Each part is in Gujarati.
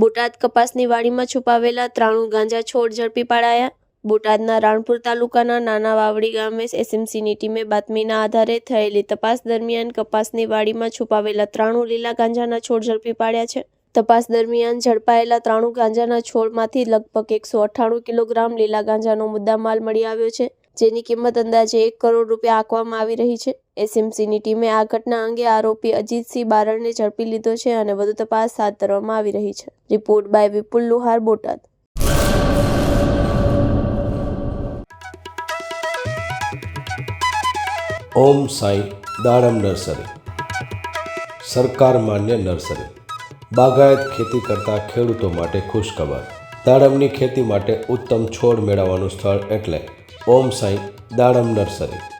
બોટાદ કપાસની વાડીમાં છુપાવેલા ત્રાણું ગાંજા છોડ ઝડપી પાડાયા. બોટાદના રાણપુર તાલુકાના નાના વાવડી ગામે એસએમસીની ટીમે બાતમીના આધારે થયેલી તપાસ દરમિયાન કપાસની વાડીમાં છુપાવેલા ત્રાણું લીલા ગાંજાના છોડ ઝડપી પાડ્યા છે. તપાસ દરમિયાન ઝડપાયેલા ત્રાણું ગાંજાના છોડમાંથી લગભગ એકસો અઠ્ઠાણું કિલોગ્રામ લીલા ગાંજાનો મુદ્દામાલ મળી આવ્યો છે, જેની કિંમત અંદાજે એક કરોડ રૂપિયા આંકવામાં આવી રહી છે. એસએમસીની ટીમે આ ઘટના અંગે આરોપી અજીતસિંહ બારડને ઝડપી લીધો છે અને વધુ તપાસ હાથ ધરવામાં આવી રહી છે. Report by Vipul Luhar, Botad. ઓમ સાંઈ, દાડમ નર્સરી. સરકાર માન્ય નર્સરી. બાગાયત ખેતી કરતા ખેડૂતો માટે ખુશખબર. દાડમની ખેતી માટે ઉત્તમ છોડ મેળવવાનું સ્થળ એટલે ઓમ સાંઈ, દાડમ નર્સરી.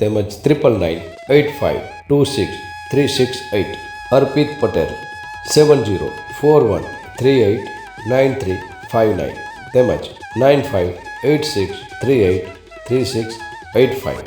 તેમજ triple nine eight five two six three six eight Arpit Patel seven zero four one three eight nine three five nine તેમજ nine five eight six three eight three six eight five